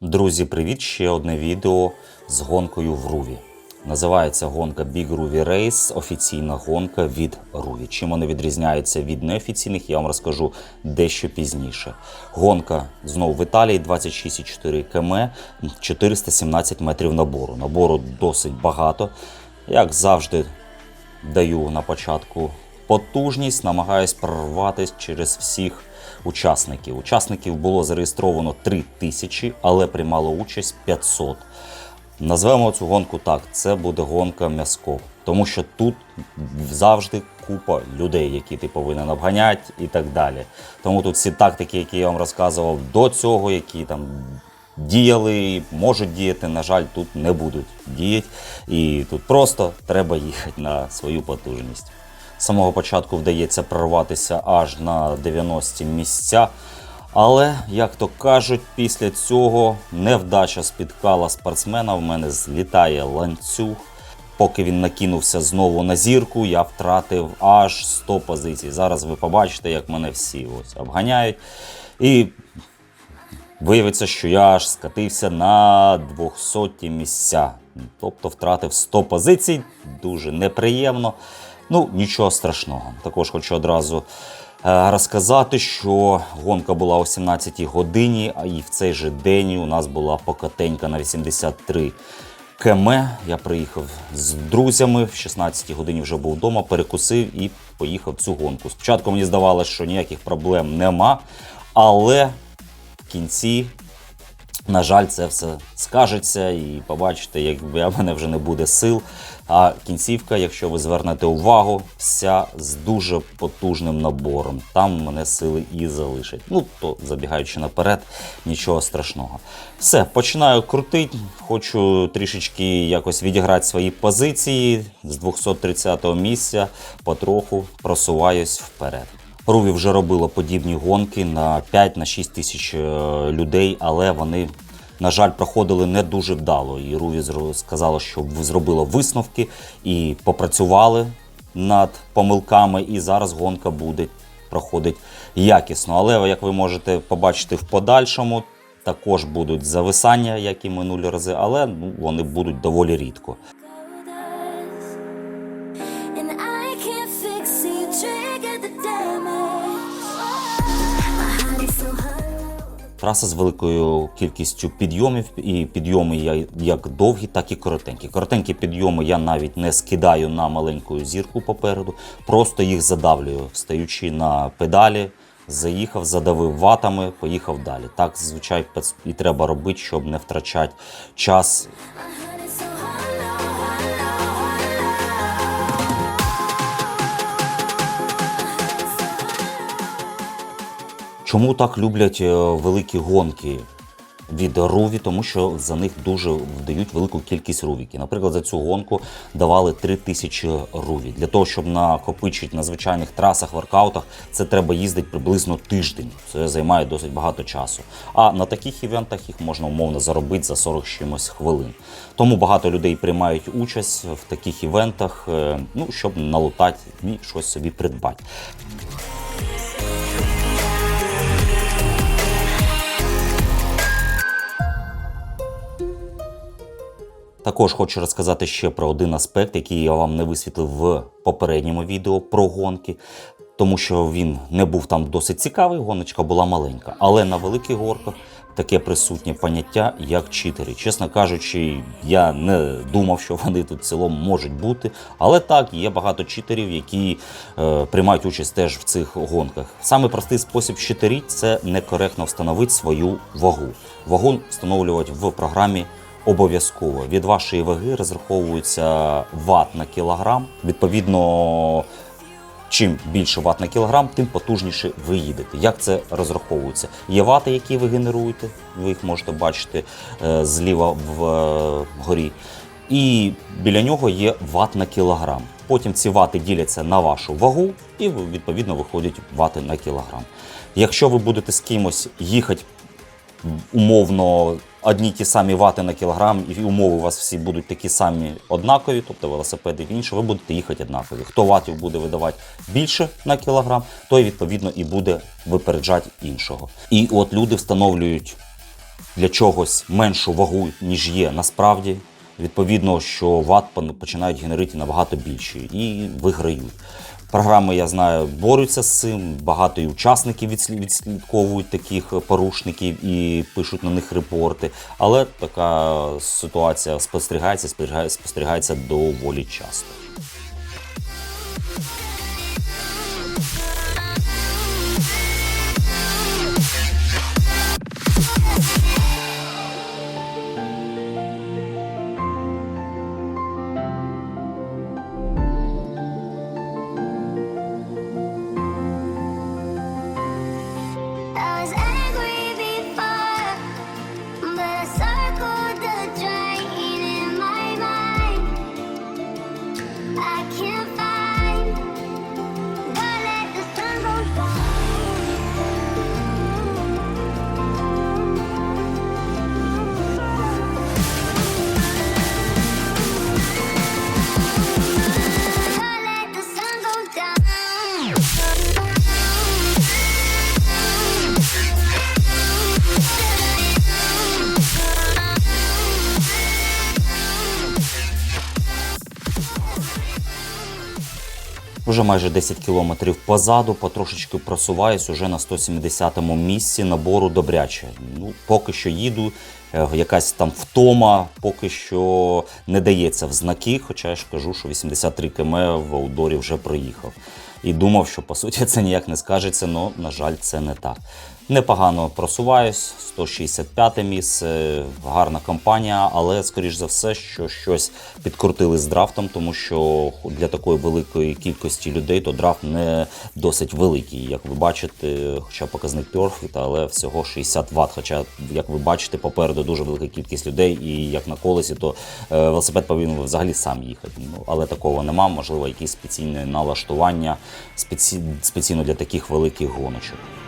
Друзі, привіт! Ще одне відео з гонкою в Руві. Називається гонка Big Ruby Race, офіційна гонка від Руві. Чим вони відрізняються від неофіційних, я вам розкажу дещо пізніше. Гонка знову в Італії 26,4 км, 417 метрів набору. Набору досить багато. Як завжди, даю на початку потужність, намагаюсь прорватися через всіх учасників. Учасників було зареєстровано 3 тисячі, але приймало участь 500. Назвемо цю гонку так: це буде гонка м'язков. Тому що тут завжди купа людей, які ти повинен обганяти і так далі. Тому тут всі тактики, які я вам розказував до цього, які там діяли, можуть діяти, на жаль, тут не будуть діяти. І тут просто треба їхати на свою потужність. Самого початку вдається прорватися аж на 90 місця. Але, як то кажуть, після цього невдача спіткала спортсмена. В мене злітає ланцюг. Поки він накинувся знову на зірку, я втратив аж 100 позицій. Зараз ви побачите, як мене всі ось обганяють. І виявиться, що я аж скатився на 200 місця. Тобто втратив 100 позицій, дуже неприємно. Ну, нічого страшного. Також хочу одразу е, розказати, що гонка була о 17 годині, а і в цей же день у нас була покатенька на 83 км. Я приїхав з друзями, в 16 годині вже був вдома, перекусив і поїхав цю гонку. Спочатку мені здавалося, що ніяких проблем нема, але в кінці на жаль, це все скажеться, і побачите, як в мене вже не буде сил. А кінцівка, якщо ви звернете увагу, вся з дуже потужним набором. Там мене сили і залишать. Ну, то забігаючи наперед, нічого страшного. Все, починаю крутити. Хочу трішечки якось відіграти свої позиції з 230-го місця, потроху просуваюсь вперед. Руві вже робило подібні гонки на 5-6 тисяч е, людей, але вони, на жаль, проходили не дуже вдало. І Руві сказало, що зробило висновки і попрацювали над помилками. І зараз гонка буде проходить якісно. Але як ви можете побачити в подальшому, також будуть зависання, як і минулі рази, але ну, вони будуть доволі рідко. Траса з великою кількістю підйомів, і підйоми як довгі, так і коротенькі. Коротенькі підйоми я навіть не скидаю на маленьку зірку попереду, просто їх задавлюю, встаючи на педалі, заїхав, задавив ватами, поїхав далі. Так, звичайно, і треба робити, щоб не втрачати час Чому так люблять е, великі гонки від Руві? Тому що за них дуже вдають велику кількість рувіків. Наприклад, за цю гонку давали 3 тисячі руві. Для того, щоб накопичити на звичайних трасах, воркаутах, це треба їздити приблизно тиждень. Це займає досить багато часу. А на таких івентах їх можна умовно заробити за 40 чимось хвилин. Тому багато людей приймають участь в таких івентах, е, ну щоб налутати і щось собі придбати. Також хочу розказати ще про один аспект, який я вам не висвітлив в попередньому відео про гонки, тому що він не був там досить цікавий, гоночка була маленька. Але на великих горках таке присутнє поняття, як читери. Чесно кажучи, я не думав, що вони тут в цілому можуть бути. Але так, є багато читерів, які е, приймають участь теж в цих гонках. Саме простий спосіб читеріть це некоректно встановити свою вагу. Вагу встановлювати в програмі обов'язково. Від вашої ваги розраховується ват на кілограм. Відповідно, чим більше ват на кілограм, тим потужніше ви їдете. Як це розраховується? Є вати, які ви генеруєте, ви їх можете бачити е, зліва вгорі. І біля нього є ват на кілограм. Потім ці вати діляться на вашу вагу, і відповідно виходять вати на кілограм. Якщо ви будете з кимось їхати умовно одні ті самі вати на кілограм, і умови у вас всі будуть такі самі однакові, тобто велосипеди і інше, ви будете їхати однакові. Хто ватів буде видавати більше на кілограм, той відповідно і буде випереджати іншого. І от люди встановлюють для чогось меншу вагу, ніж є насправді. Відповідно, що ват починають генерити набагато більше і виграють. Програми, я знаю, борються з цим. Багато і учасників відслі- відслідковують таких порушників і пишуть на них репорти. Але така ситуація спостерігається, спостерігає- спостерігається доволі часто. Вже майже 10 кілометрів позаду, потрошечки просуваюсь уже на 170-му місці набору добряче. Ну, поки що їду, е, якась там втома, поки що не дається в знаки, хоча я ж кажу, що 83 км в аудорі вже проїхав. І думав, що по суті це ніяк не скажеться, але, на жаль, це не так. Непогано просуваюсь, 165 місце, гарна компанія, але скоріш за все, що щось підкрутили з драфтом, тому що для такої великої кількості людей то драфт не досить великий. Як ви бачите, хоча показник Perfect, але всього 60 Вт. Хоча, як ви бачите, попереду дуже велика кількість людей, і як на колесі, то е, велосипед повинен взагалі сам їхати. Ну, але такого нема. Можливо, якісь спеційне налаштування спеці... спеційно для таких великих гоночок. –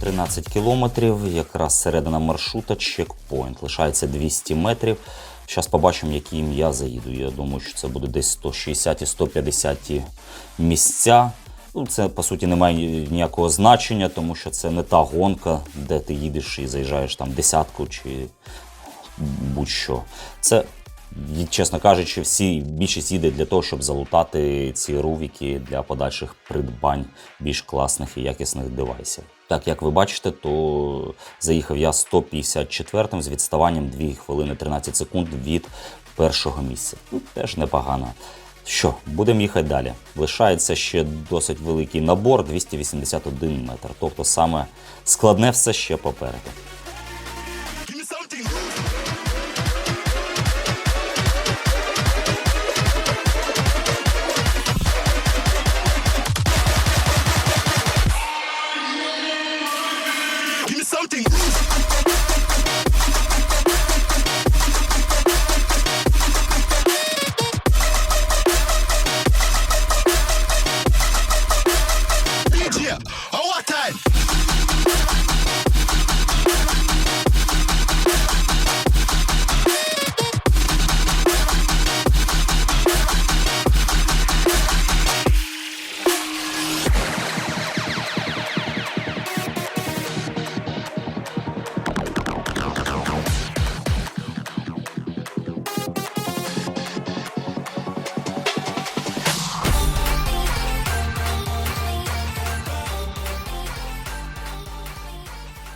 13 кілометрів, якраз середина маршрута, чекпоінт. Лишається 200 метрів. Зараз побачимо, яким я заїду. Я думаю, що це буде десь 160 і 150 місця. Ну, це по суті не має ніякого значення, тому що це не та гонка, де ти їдеш і заїжджаєш там десятку чи будь-що. Це, чесно кажучи, всі більшість їде для того, щоб залутати ці рувіки для подальших придбань більш класних і якісних девайсів. Так, як ви бачите, то заїхав я 154-м з відставанням 2 хвилини 13 секунд від першого місця. Ну, теж непогано. Що, будемо їхати далі. Лишається ще досить великий набор 281 метр. Тобто саме складне все ще попереду.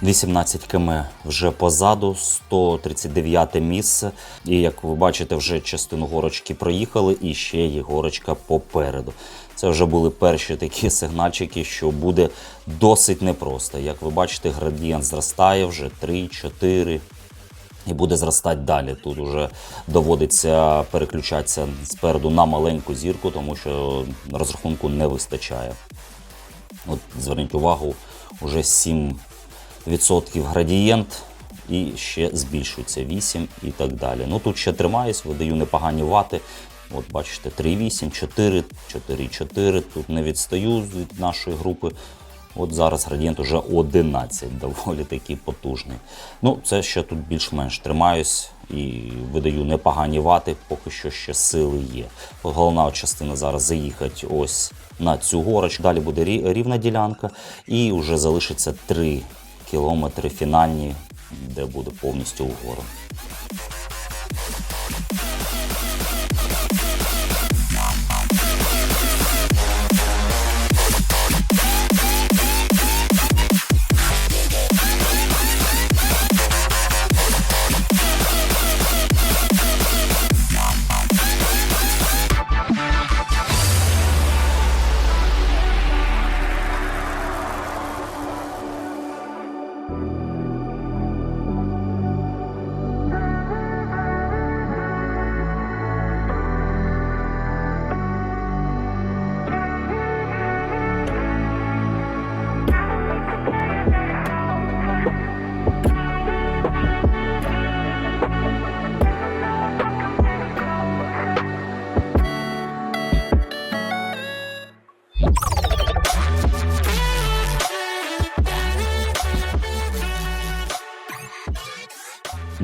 18 км вже позаду, 139 місце. І як ви бачите, вже частину горочки проїхали, і ще є горочка попереду. Це вже були перші такі сигнальчики, що буде досить непросто. Як ви бачите, градієнт зростає вже 3-4 і буде зростати далі. Тут вже доводиться переключатися спереду на маленьку зірку, тому що розрахунку не вистачає. От зверніть увагу, уже 7% градієнт і ще збільшується 8 і так далі. Ну тут ще тримаюсь, видаю непогані вати. От бачите, 3,8, 4, 4,4. Тут не відстаю від нашої групи. От зараз градієнт уже 11, доволі такий потужний. Ну, це ще тут більш-менш тримаюсь і видаю непогані вати, поки що ще сили є. Головна частина зараз заїхати ось на цю горочку. Далі буде рівна ділянка, і вже залишиться 3 кілометри фінальні, де буде повністю угору. –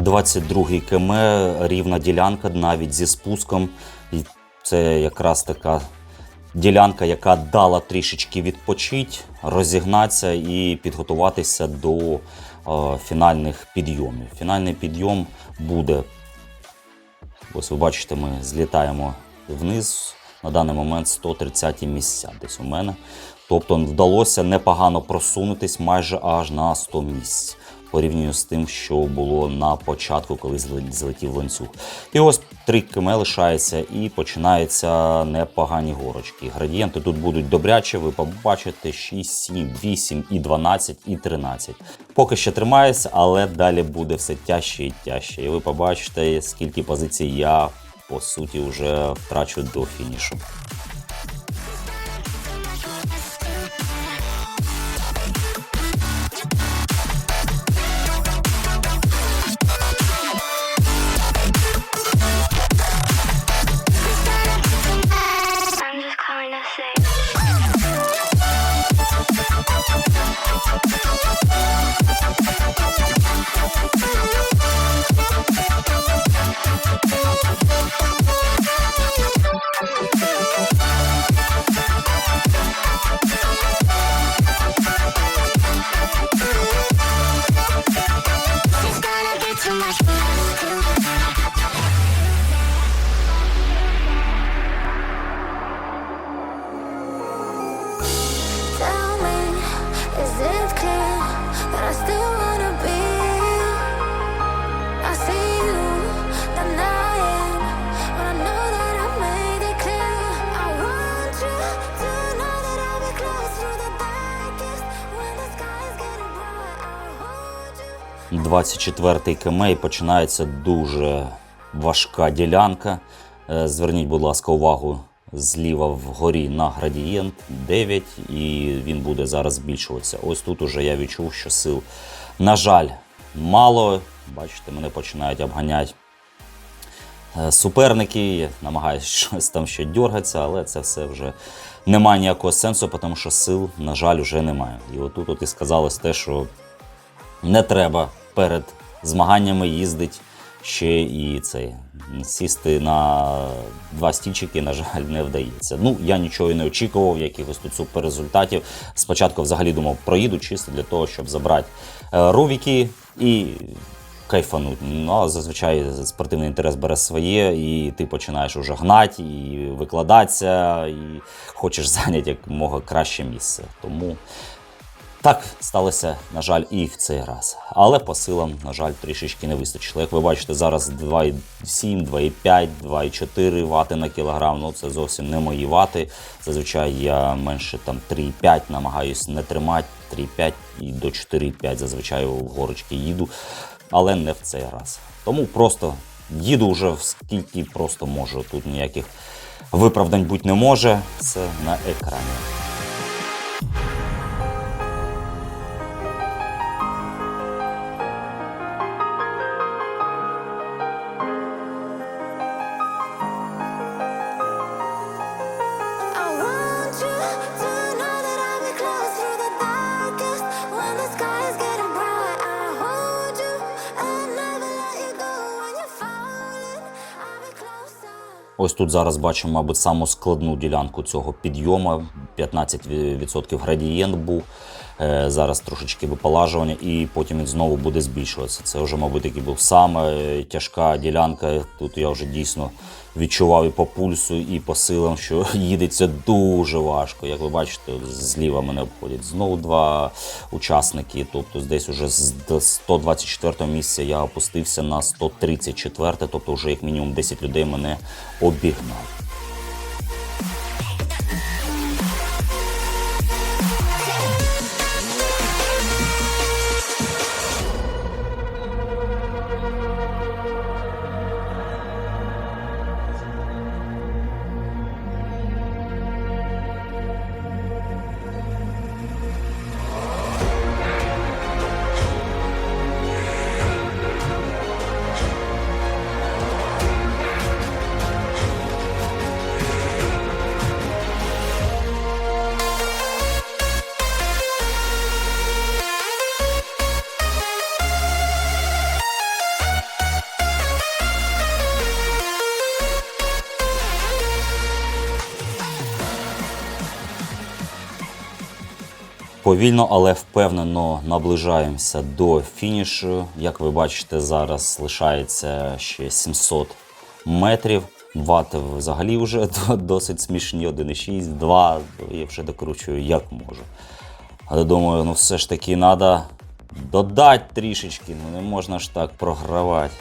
22 км, рівна ділянка навіть зі спуском. І це якраз така ділянка, яка дала трішечки відпочити, розігнатися і підготуватися до е, фінальних підйомів. Фінальний підйом буде. Ось ви бачите, ми злітаємо вниз. На даний момент 130 місця десь у мене. Тобто вдалося непогано просунутись майже аж на 100 місць порівняно з тим, що було на початку, коли зле- злетів ланцюг. І ось 3 км лишається і починаються непогані горочки. Градієнти тут будуть добрячі, ви побачите 6, 7, 8, і 12, і 13. Поки ще тримається, але далі буде все тяжче і тяжче. І ви побачите, скільки позицій я по суті вже втрачу до фінішу. 24 км і починається дуже важка ділянка. Е, Зверніть, будь ласка, увагу зліва вгорі на градієнт 9, і він буде зараз збільшуватися. Ось тут уже я відчув, що сил, на жаль, мало. Бачите, мене починають обганяти е, суперники, намагаюся щось там ще дергатися, але це все вже немає ніякого сенсу, тому що сил, на жаль, вже немає. І отут от і сказалось те, що не треба перед змаганнями їздити ще і цей. Сісти на два стільчики, на жаль, не вдається. Ну, я нічого і не очікував, якихось тут суперрезультатів. Спочатку взагалі думав, проїду чисто для того, щоб забрати е, рувіки і кайфануть. Ну, а зазвичай спортивний інтерес бере своє, і ти починаєш уже гнати, і викладатися, і хочеш зайняти якомога краще місце. Тому так сталося, на жаль, і в цей раз. Але по силам, на жаль, трішечки не вистачило. Як ви бачите, зараз 2,7, 2,5, 2,4 вати на кілограм. Ну це зовсім не мої вати. Зазвичай я менше там 3,5 намагаюсь не тримати, 3,5 і до 4,5 зазвичай в горочки їду, але не в цей раз. Тому просто їду вже скільки просто можу. Тут ніяких виправдань бути не може. Це на екрані. Ось тут зараз бачимо, мабуть, саму складну ділянку цього підйому. 15% градієнт був. Е, Зараз трошечки виполажування, і потім він знову буде збільшуватися. Це вже, мабуть, такий був саме тяжка ділянка. Тут я вже дійсно відчував і по пульсу, і по силам, що їдеться дуже важко. Як ви бачите, зліва мене обходять знову два учасники. Тобто, десь уже з до 124 місця я опустився на 134, тобто вже як мінімум 10 людей мене обігнали. Повільно, але впевнено наближаємося до фінішу. Як ви бачите, зараз лишається ще 700 метрів. Вати взагалі вже досить смішні. 1,6, 2. Я вже докручую як можу. Але думаю, ну все ж таки треба додати трішечки. Ну не можна ж так програвати.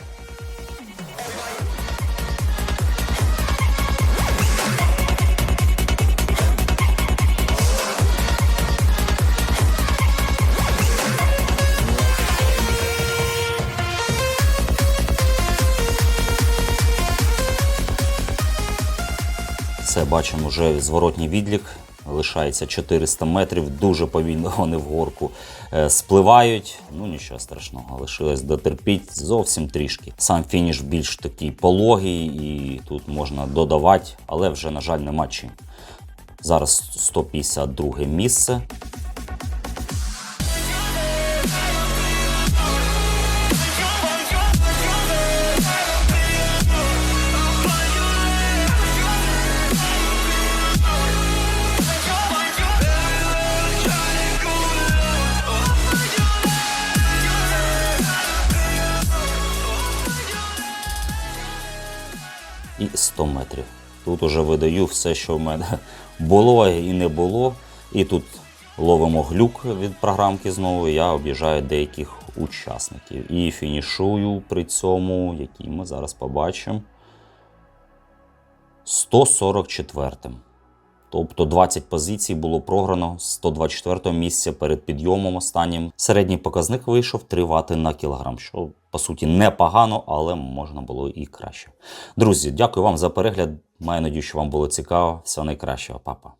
Бачимо вже зворотній відлік. Лишається 400 метрів. Дуже повільно вони вгорку е, спливають. Ну нічого страшного, лишилось дотерпіть зовсім трішки. Сам фініш більш такий пологий, і тут можна додавати, але вже, на жаль, нема чим. Зараз 152 місце. І 100 метрів. Тут уже видаю все, що в мене було і не було. І тут ловимо глюк від програмки знову. Я об'їжджаю деяких учасників. І фінішую при цьому, який ми зараз побачимо. 144-м. Тобто 20 позицій було програно з 124 місця перед підйомом останнім. Середній показник вийшов 3 вати на кілограм, що по суті непогано, але можна було і краще. Друзі, дякую вам за перегляд. Маю надію, що вам було цікаво. Всього найкращого, папа.